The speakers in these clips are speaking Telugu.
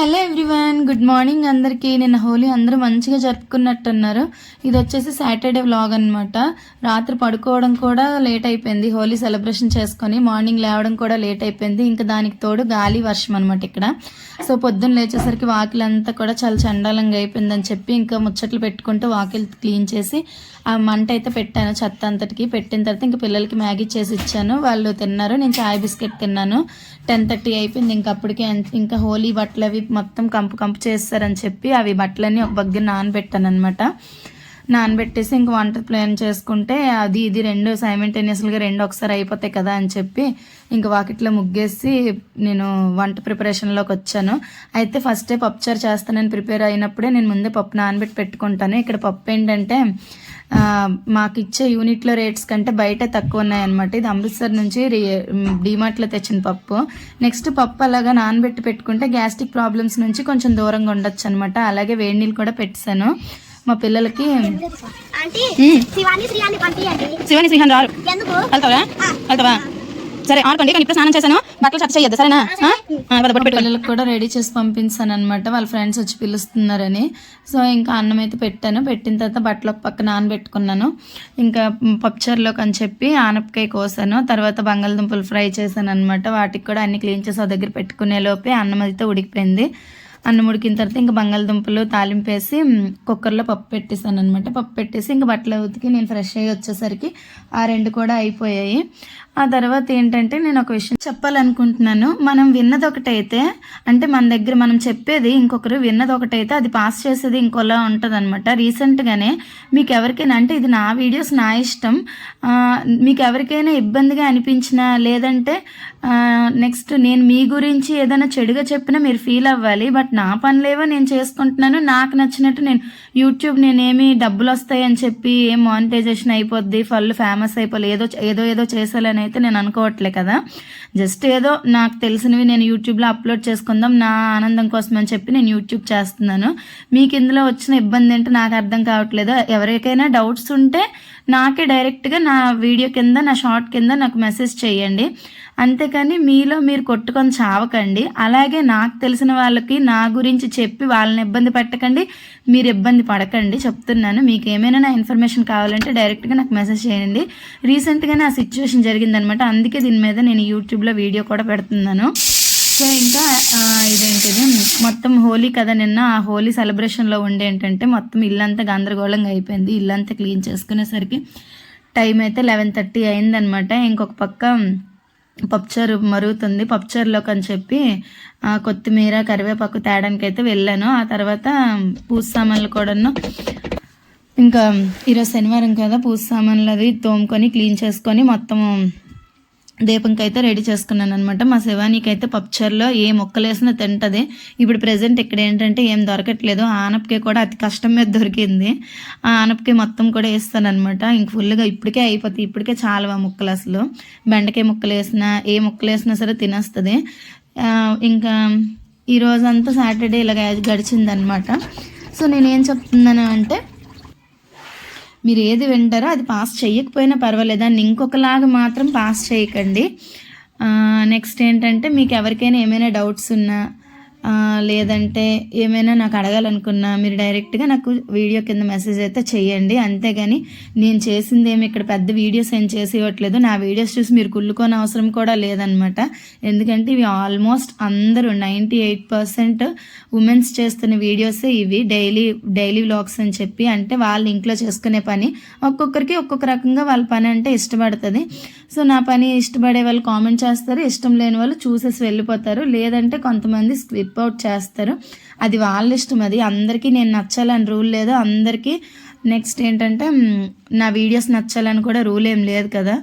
హలో ఎవ్రీవన్ గుడ్ మార్నింగ్ అందరికీ. నిన్న హోలీ అందరూ మంచిగా జరుపుకున్నట్టున్నారు. ఇది వచ్చేసి సాటర్డే వ్లాగ్ అనమాట రాత్రి పడుకోవడం కూడా లేట్ అయిపోయింది. హోలీ సెలబ్రేషన్ చేసుకొని మార్నింగ్ లేవడం కూడా లేట్ అయిపోయింది. ఇంకా దానికి తోడు గాలి వర్షం అనమాట ఇక్కడ. సో పొద్దున్న లేచేసరికి వాకిలంతా కూడా చాలా చండాలంగా అయిపోయిందని చెప్పి ఇంకా ముచ్చట్లు పెట్టుకుంటూ వాకిల్ క్లీన్ చేసి ఆ మంట అయితే పెట్టాను చెత్త అంతటికి. పెట్టిన తర్వాత ఇంకా పిల్లలకి మ్యాగీ చేసి ఇచ్చాను. వాళ్ళు తిన్నారు. నేను చాయ్ బిస్కెట్ తిన్నాను. టెన్ థర్టీ అయిపోయింది. ఇంకా అప్పటికే ఇంకా హోలీ బట్టలు అవి మొత్తం కంపు కంపు చేస్తారని చెప్పి అవి బట్టలన్నీ ఒక బగ్గర నానబెట్టాను అనమాట నానబెట్టేసి ఇంక వంట ప్లాన్ చేసుకుంటే అది ఇది రెండు సైమెంటేనియస్గా రెండు ఒకసారి అయిపోతాయి కదా అని చెప్పి ఇంకా వాకిట్లో ముగ్గేసి నేను వంట ప్రిపరేషన్లోకి వచ్చాను. అయితే ఫస్టే పప్పుచారు చేస్తానని ప్రిపేర్ అయినప్పుడే నేను ముందే పప్పు నానబెట్టి పెట్టుకుంటాను. ఇక్కడ పప్పు ఏంటంటే మాకు ఇచ్చే యూనిట్లో రేట్స్ కంటే బయట తక్కువ ఉన్నాయన్నమాట ఇది అమృత్సర్ నుంచి డిమార్ట్లో తెచ్చిన పప్పు. నెక్స్ట్ పప్పు అలాగా నానబెట్టి పెట్టుకుంటే గ్యాస్ట్రిక్ ప్రాబ్లమ్స్ నుంచి కొంచెం దూరంగా ఉండొచ్చు అనమాట అలాగే వేడి నీళ్ళు కూడా పెట్టాను మా పిల్లలకి శివాని శ్రీహాన్ రారు. వెళ్తావా? వెళ్తావా? సరే ఆడుకోండి కానీ ఇప్పుడు స్నానం చేశాను. బట్టలు చెత్త చేయొద్దు సరేనా. పిల్లలకు కూడా రెడీ చేసి పంపించాను అనమాట వాళ్ళ ఫ్రెండ్స్ వచ్చి పిలుస్తున్నారని. సో ఇంకా అన్నం అయితే పెట్టాను. పెట్టిన తర్వాత బట్టలు ఒక పక్క నానబెట్టుకున్నాను. ఇంకా పప్పుచారులోకి అని చెప్పి ఆనపకాయ కోసాను. తర్వాత బంగాళదుంపలు ఫ్రై చేశాను అనమాట వాటికి కూడా అన్ని క్లీన్ చేసి ఆ దగ్గర పెట్టుకునే లోపే అన్నం అయితే ఉడికిపోయింది. అన్నం ఉడికిన తర్వాత ఇంకా బంగాళదుంపలు తాలింపు వేసి కుక్కర్లో పప్పు పెట్టేసాను అనమాట పప్పు పెట్టేసి ఇంకా బట్టలు ఉతికి నేను ఫ్రెష్ అయ్యి వచ్చేసరికి ఆ రెండు కూడా అయిపోయాయి. ఆ తర్వాత ఏంటంటే నేను ఒక విషయం చెప్పాలనుకుంటున్నాను. మనం విన్నది ఒకటైతే అంటే మన దగ్గర మనం చెప్పేది ఇంకొకరు విన్నది ఒకటైతే అది పాస్ చేసేది ఇంకోలా ఉంటుంది అనమాట రీసెంట్గానే మీకు ఎవరికైనా అంటే ఇది నా వీడియోస్ నా ఇష్టం. మీకు ఎవరికైనా ఇబ్బందిగా అనిపించినా లేదంటే నెక్స్ట్ నేను మీ గురించి ఏదైనా చెడుగా చెప్పినా మీరు ఫీల్ అవ్వాలి. బట్ నా పనులేవో నేను చేసుకుంటున్నాను. నాకు నచ్చినట్టు నేను యూట్యూబ్ నేనేమి డబ్బులు వస్తాయని చెప్పి ఏం మానిటైజేషన్ అయిపోద్ది ఫుల్ ఫేమస్ అయిపోలే ఏదో ఏదో ఏదో చేసేయాలని అయితే నేను అనుకోవట్లే కదా. జస్ట్ ఏదో నాకు తెలిసినవి నేను యూట్యూబ్లో అప్లోడ్ చేసుకుందాం నా ఆనందం కోసం అని చెప్పి నేను యూట్యూబ్ చేస్తున్నాను. మీకు ఇందులో వచ్చిన ఇబ్బంది ఏంటో నాకు అర్థం కావట్లేదు. ఎవరికైనా డౌట్స్ ఉంటే నాకే డైరెక్ట్గా నా వీడియో కింద నా షార్ట్ కింద నాకు మెసేజ్ చేయండి. అంతేకాని మీలో మీరు కొట్టుకొని చావకండి. అలాగే నాకు తెలిసిన వాళ్ళకి నా గురించి చెప్పి వాళ్ళని ఇబ్బంది పెట్టకండి. మీరు ఇబ్బంది పడకండి. చెప్తున్నాను. మీకు ఏమైనా నా ఇన్ఫర్మేషన్ కావాలంటే డైరెక్ట్గా నాకు మెసేజ్ చేయండి. రీసెంట్గానే నా సిచ్యువేషన్ జరిగిందనమాట. అందుకే దీని మీద నేను యూట్యూబ్లో వీడియో కూడా పెడుతున్నాను. సో ఇంకా ఇదేంటిది? మొత్తం హోలీ కదా నిన్న. ఆ హోలీ సెలబ్రేషన్లో ఉండే ఏంటంటే మొత్తం ఇల్లంతా గందరగోళంగా అయిపోయింది. ఇల్లంతా క్లీన్ చేసుకునేసరికి టైం అయితే లెవెన్ థర్టీ అయిందనమాట. ఇంకొక పక్క పప్పుచారు మరుగుతుంది. పప్పుచారులోకి అని చెప్పి కొత్తిమీర కరివేపాకు తేడానికి అయితే వెళ్ళాను. ఆ తర్వాత పూజ సామాన్లు కూడాను ఇంకా ఈరోజు శనివారం కదా పూజ సామాన్లు అది తోముకొని క్లీన్ చేసుకొని మొత్తం దీపంకి అయితే రెడీ చేసుకున్నాను అనమాట మా శివానికి అయితే పప్చర్లో ఏ మొక్కలు వేసినా తింటది. ఇప్పుడు ప్రెసెంట్ ఇక్కడ ఏంటంటే ఏం దొరకట్లేదు. ఆనపకాయ కూడా అతి కష్టం మీద దొరికింది. ఆ ఆనపకాయ మొత్తం కూడా వేస్తాను అనమాట ఇంక ఫుల్గా ఇప్పటికే అయిపోతుంది ఇప్పటికే చాలా ముక్కలు అసలు. బెండకాయ ముక్కలు వేసినా ఏ ముక్కలు వేసినా సరే తినేస్తుంది. ఇంకా ఈ రోజంతా సాటర్డే ఇలా గడిచిందనమాట సో నేనేం చెప్తున్నాను అంటే మీరు ఏది వింటారో అది పాస్ చేయకపోయినా పర్వాలేదు. దాన్ని ఇంకొకలాగా మాత్రం పాస్ చేయకండి. నెక్స్ట్ ఏంటంటే మీకు ఎవరికైనా ఏమైనా డౌట్స్ ఉన్నా లేదంటే ఏమైనా నాకు అడగాలనుకున్నా మీరు డైరెక్ట్గా నాకు వీడియో కింద మెసేజ్ అయితే చేయండి అంతేగాని నేను చేసింది ఏమి ఇక్కడ పెద్ద వీడియోస్ ఏం చేసి ఇవ్వట్లేదు నా వీడియోస్ చూసి మీరు కుళ్ళుకోని అవసరం కూడా లేదనమాట. ఎందుకంటే ఇవి ఆల్మోస్ట్ అందరూ నైంటీ ఎయిట్ పర్సెంట్ ఉమెన్స్ చేస్తున్న వీడియోసే ఇవి. డైలీ డైలీ వ్లాగ్స్ అని చెప్పి అంటే వాళ్ళు ఇంట్లో చేసుకునే పని ఒక్కొక్కరికి ఒక్కొక్క రకంగా వాళ్ళ పని అంటే ఇష్టపడుతుంది. సో నా పని ఇష్టపడే వాళ్ళు కామెంట్ చేస్తారు ఇష్టం లేని వాళ్ళు చూసేసి వెళ్ళిపోతారు. లేదంటే కొంతమంది స్క్రిప్ అవుట్ చేస్తారు. అది వాళ్ళ ఇష్టం అది అందరికీ నేను నచ్చాలని రూల్ లేదు. అందరికీ నెక్స్ట్ ఏంటంటే నా వీడియోస్ నచ్చాలని కూడా రూల్ ఏం లేదు కదా.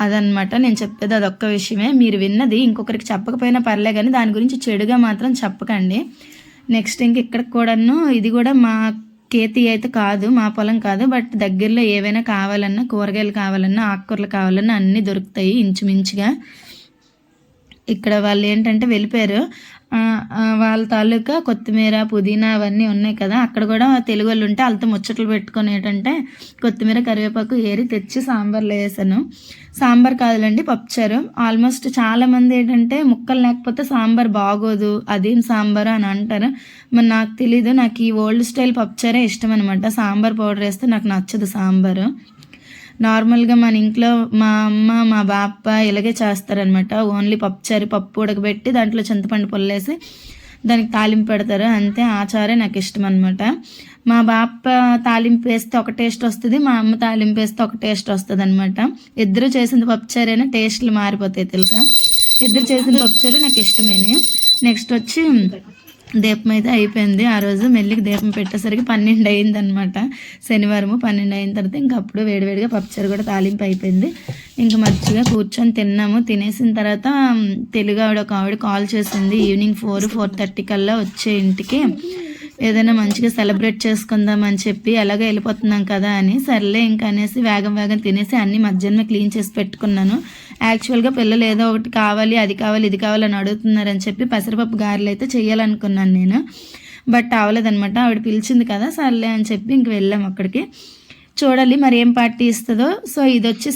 అదనమాట నేను చెప్పేది అదొక్క విషయమే. మీరు విన్నది ఇంకొకరికి చెప్పకపోయినా పర్లే కానీ దాని గురించి చెడుగా మాత్రం చెప్పకండి. నెక్స్ట్ ఇంక ఇక్కడ కూడాను ఇది కూడా మా కేతి అయితే కాదు మా పొలం కాదు బట్ దగ్గరలో ఏవైనా కావాలన్నా కూరగాయలు కావాలన్నా ఆకుకూరలు కావాలన్నా అన్నీ దొరుకుతాయి ఇంచుమించుగా. ఇక్కడ వాళ్ళు ఏంటంటే వెళ్ళిపోయారు. వాళ్ళ తాలూకా కొత్తిమీర పుదీనా అవన్నీ ఉన్నాయి కదా. అక్కడ కూడా తెలుగు వాళ్ళు ఉంటే వాళ్ళతో ముచ్చట్లు పెట్టుకొని ఏంటంటే కొత్తిమీర కరివేపాకు ఏరి తెచ్చి సాంబార్లో వేసాను. సాంబార్ కాదులండి పప్పుచారు. ఆల్మోస్ట్ చాలామంది ఏంటంటే ముక్కలు లేకపోతే సాంబార్ బాగోదు అదేం సాంబార్ అని అంటారు. మరి నాకు తెలీదు నాకు ఈ ఓల్డ్ స్టైల్ పప్పుచారే ఇష్టం అనమాట సాంబార్ పౌడర్ వేస్తే నాకు నచ్చదు సాంబారు. నార్మల్గా మన ఇంట్లో మా అమ్మ మా బాప్ప ఇలాగే చేస్తారనమాట ఓన్లీ పప్పుచారు పప్పు ఉడకబెట్టి దాంట్లో చింతపండు పుల్లేసి దానికి తాలింపు పెడతారు. అంతే ఆచారే నాకు ఇష్టం అనమాట మా బాప తాలింపు వేస్తే ఒక టేస్ట్ వస్తుంది మా అమ్మ తాలింపు వేస్తే ఒక టేస్ట్ వస్తుంది అనమాట ఇద్దరు చేసిన పప్పుచారైనా టేస్ట్లు మారిపోతాయి తెలుసా? ఇద్దరు చేసిన పప్పుచారు నాకు ఇష్టమైన నెక్స్ట్ వచ్చి దీపం అయితే అయిపోయింది. ఆ రోజు మెల్లికి దీపం పెట్టేసరికి పన్నెండు అయింది అనమాట శనివారము పన్నెండు అయిన తర్వాత ఇంక అప్పుడు వేడివేడిగా పప్పుచారు కూడా తాలింపు అయిపోయింది. ఇంక మంచిగా కూర్చొని తిన్నాము. తినేసిన తర్వాత తెలుగు ఆవిడ ఒక ఆవిడ కాల్ చేసింది. ఈవినింగ్ ఫోర్ ఫోర్ థర్టీ కల్లా వచ్చే ఇంటికి. ఏదైనా మంచిగా సెలబ్రేట్ చేసుకుందాం అని చెప్పి ఎలాగో వెళ్ళిపోతున్నాం కదా అని సర్లే ఇంకా అనేసి వేగం వేగం తినేసి అన్ని మధ్యాహ్నం క్లీన్ చేసి పెట్టుకున్నాను. యాక్చువల్గా పిల్లలు ఏదో ఒకటి కావాలి అది కావాలి ఇది కావాలని అడుగుతున్నారని చెప్పి పెసరపప్పు గారెలు అయితే చేయాలనుకున్నాను నేను. బట్ అవ్వలేదనమాట ఆవిడ పిలిచింది కదా సర్లే అని చెప్పి ఇంక వెళ్ళాం అక్కడికి. చూడాలి మరి ఏం పార్టీ ఇస్తుందో. సో ఇది వచ్చి